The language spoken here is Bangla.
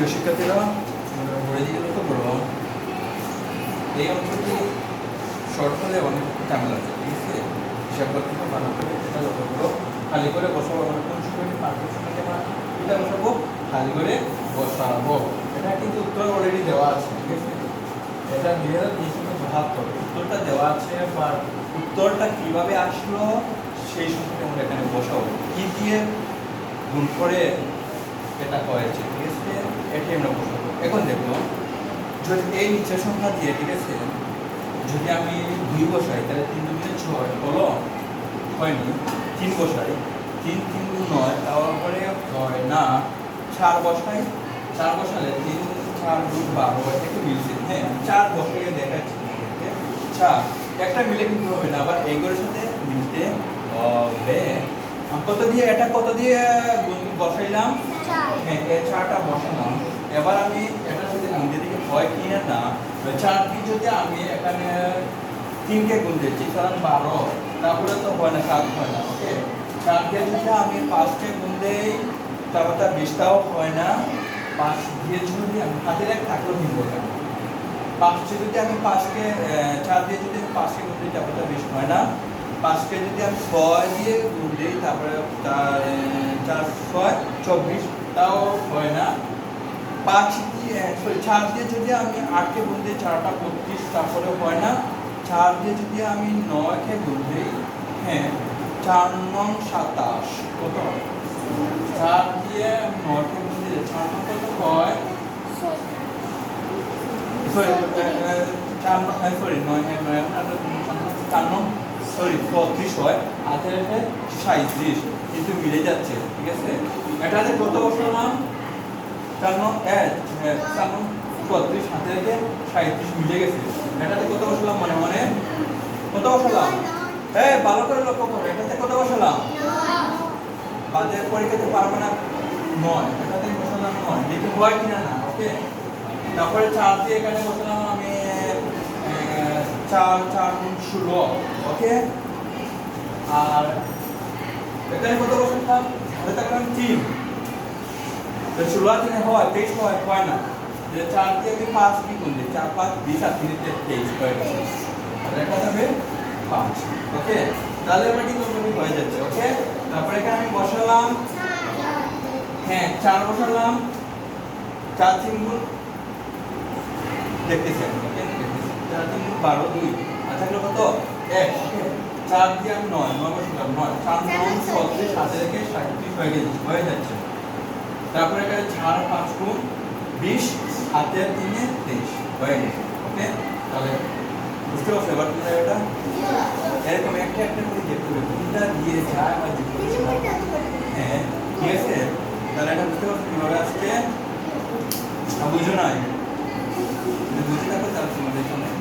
প্রিয় শিক্ষার্থীরা ঘুরে দিকে লক্ষ্য করো এই অঙ্কটি শর্ট হলে অনেক ঝামেলা আছে ঠিক আছে? হিসাব করতে হবে ভালো করে এটা লক্ষ্য খালি করে বসাবো, আমরা কোন সময়টি সময়টি আমরা এটা বসাবো, খালি করে বসাবো। এটা কিন্তু উত্তর অলরেডি দেওয়া আছে, ঠিক আছে? এটা দুই হাজার তিনশো বাহাত্তর উত্তরটা দেওয়া আছে বা উত্তরটা কীভাবে আসলো, সেই সম্পর্কে আমরা এখানে বসাবো। কি দিয়ে গুণ করে এটা হয়েছে, ঠিক আছে এটাই আমরা এখন দেখো যদি এই নিচের সংখ্যা দিয়ে ঠিক আছে যদি আমি দুই বসাই, তাহলে তিন দুগুণে ছয়, বলো? হয়নি। তিন বসাই, তিন তিন গুণ নয় তারপরে হয় না। চার বসাই, চার বসালে তিন, চার দু বারো, এটা একটু মিলছে হ্যাঁ? চার দেখাচ্ছি তোমাদেরকে। চার, একটা মিলে কিন্তু হবে না, আবার এইগুলোর সাথে মিলতে হবে। কত দিয়ে, এটা কত দিয়ে বসাইলাম? হ্যাঁ এই বসালাম। এবার আমি এটা যদি আমাদের দিকে হয় কি না দিয়ে যদি আমি এখানে তিনকে গুণ দিচ্ছি কারণ বারো তারপরে তো হয় না সাত হয় না, ওকে? চার দিয়ে যদি আমি পাঁচকে গুণ দেই তারপর তার বিশটাও হয় না। পাঁচ দিয়ে যদি আমি হাতের এক থাকলেও কিনবো না। পাঁচকে যদি আমি পাঁচকে চার দিয়ে যদি আমি পাঁচকে গুণ দিই তারপরে তার বিশ হয় না। পাঁচকে যদি আমি ছয় দিয়ে গুণ দিই তারপরে চার চার ছয় চব্বিশ তাও হয় না। পাঁচ দিয়ে সরি চার দিয়ে যদি আমি আটকে গুণ দিই চারটা বত্রিশ তারপরে হয় না। চার দিয়ে যদি আমি নয়কে গুণ দিই হ্যাঁ চার নং সাতাশ কত? চার দিয়ে নয়কে গুণ দিলে চার নং কত হয়? সরি চার নং সরি নয় হ্যাঁ, নয় চার নং সরি বত্রিশ হয়। হাতের হাতে সাঁত্রিশ কিন্তু মিলে যাচ্ছে ঠিক আছে? এটাতে কত বসালাম চার নং এক হ্যাঁ, বত্রিশ হাতে রেখে সাঁত্রিশ মিলে গেছে। এটাতে কত বসালাম মনে মনে? কত বসালাম হ্যাঁ ভালো করে লক্ষ্য করো এটাতে কত বসালাম বাদের পরীক্ষাতে পারবে না নয় এটাতে বসালাম নয় দেখি হয় কিনা না ওকে? তারপরে চার দিয়ে এখানে বসালাম আমি। চার চার গুণ ষোলো ওকে আর এখানে কত বসালাম হাতে থাকলাম তিন। ষোলো তিনে হয় তেইশ হয় হয় না। যে চার দিয়ে আমি পাঁচ কি গুণ দিই চার, পাঁচ, বিশ আর তিনে তেইশ হয়ে গেছে এটা হবে পাঁচ ওকে তাহলে আমরা মোটামুটি হয়ে যাচ্ছে ওকে তারপরে এখানে আমি বসালাম। হ্যাঁ চার বসালাম। চার তিন গুণ দেখতেছেন ওকে চার তিন বারো দুই। আর থাকল কত? এক। চার দিয়ে আমি নয় নয় বসালাম নয়। চার নয় ছত্রিশ হাতে রেখে সাঁত্রিশ হয়ে গেছে হয়ে যাচ্ছে। তারপরে এখানে চার পাঁচ গুণ বিশ হাতের তিনে তেইশ। হয়ে গেছে ওকে? তাহলে বুঝতে পারছ এবার তোমরা এটা এরকম একটা একটা করে দেখতে হবে। কোনটা দিয়ে যায় বা যেগুলো হ্যাঁ ঠিক আছে তাহলে এটা বুঝতে পারছ কীভাবে আসছে? না বুঝো নাই যদি বুঝে থাকো তাহলে তোমাদের সামনে।